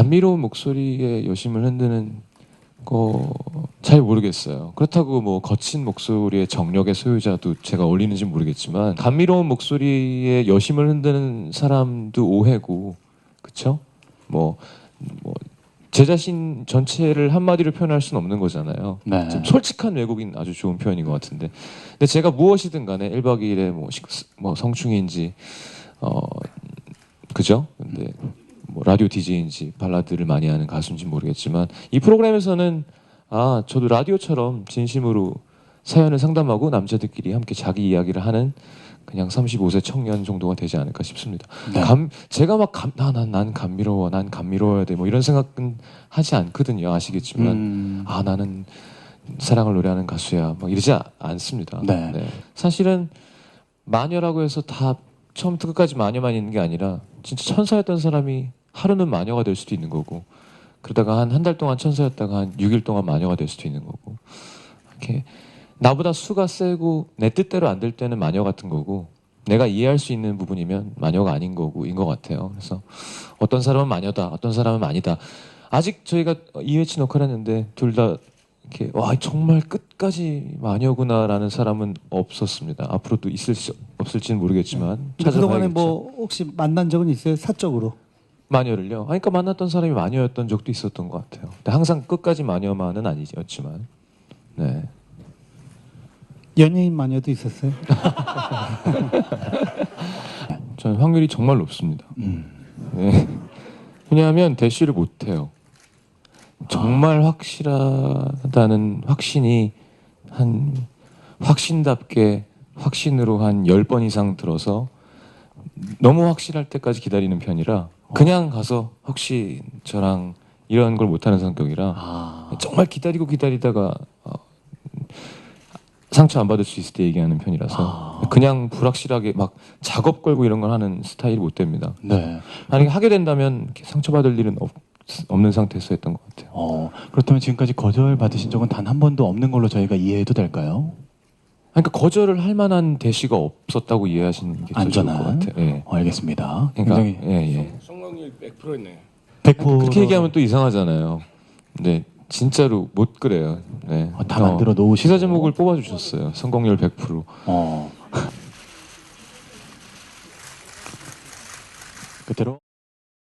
감미로운 목소리에 여심을 흔드는 거 잘 모르겠어요. 그렇다고 뭐 거친 목소리의 정력의 소유자도 제가 어울리는지 모르겠지만 감미로운 목소리에 여심을 흔드는 사람도 오해고 그쵸? 뭐, 뭐, 제 자신 전체를 한마디로 표현할 수는 없는 거잖아요. 네. 좀 솔직한 외국인 아주 좋은 표현인 것 같은데. 근데 제가 무엇이든 간에 1박 2일에 뭐, 식, 뭐 성충인지, 어, 그죠? 근데 뭐 라디오 DJ인지 발라드를 많이 하는 가수인지 모르겠지만 이 프로그램에서는 아, 저도 라디오처럼 진심으로 사연을 상담하고 남자들끼리 함께 자기 이야기를 하는 그냥 35세 청년 정도가 되지 않을까 싶습니다. 네. 감 제가 막 감, 나, 난, 난 감미로워, 난 감미로워야 돼, 뭐 이런 생각은 하지 않거든요. 아시겠지만 음, 아 나는 사랑을 노래하는 가수야, 막 이러지 아- 않습니다. 네. 사실은 마녀라고 해서 다 처음부터 끝까지 마녀만 있는 게 아니라 진짜 천사였던 사람이 하루는 마녀가 될 수도 있는 거고 그러다가 한 한 달 동안 천사였다가 한 6일 동안 마녀가 될 수도 있는 거고 이렇게 나보다 수가 세고 내 뜻대로 안 될 때는 마녀 같은 거고 내가 이해할 수 있는 부분이면 마녀가 아닌 거고인 것 같아요. 그래서 어떤 사람은 마녀다, 어떤 사람은 아니다. 아직 저희가 2회치 녹화를 했는데 둘 다 이렇게 와 정말 끝까지 마녀구나라는 사람은 없었습니다. 앞으로도 있을 수 없을지는 모르겠지만 근데 그동안에. 뭐 혹시 만난 적은 있어요? 사적으로? 마녀를요. 아, 그러니까 만났던 사람이 마녀였던 적도 있었던 것 같아요. 근데 항상 끝까지 마녀만은 아니었지만, 네. 연예인 마녀도 있었어요? 저는 확률이 정말 높습니다. 음. 네. 왜냐하면 대시를 못해요. 정말 확실하다는 확신이 한 확신답게 확신으로 한 10번 이상 들어서 너무 확실할 때까지 기다리는 편이라 그냥 가서 혹시 저랑 이런 걸 못하는 성격이라 아, 정말 기다리고 기다리다가 어, 상처 안 받을 수 있을 때 얘기하는 편이라서 아. 그냥 불확실하게 막 작업 걸고 이런 걸 하는 스타일이 못 됩니다. 네. 만약에 하게 된다면 이렇게 상처 받을 일은 없, 없는 상태에서 했던 것 같아요. 어, 그렇다면 지금까지 거절 받으신 적은 단 한 번도 없는 걸로 저희가 이해해도 될까요? 그러니까 거절을 할 만한 대시가 없었다고 이해하시는 게더 좋을 것 안전한. 같아요. 예. 어, 알겠습니다. 그러니까 굉장히 예, 예. 성공률 100%였네요. 100% 그렇게 얘기하면 또 이상하잖아요. 네, 진짜로 못 그래요. 네. 어, 다 만들어 놓으시고. 시사 제목을 뽑아주셨어요. 성공률 100%. 어. 그대로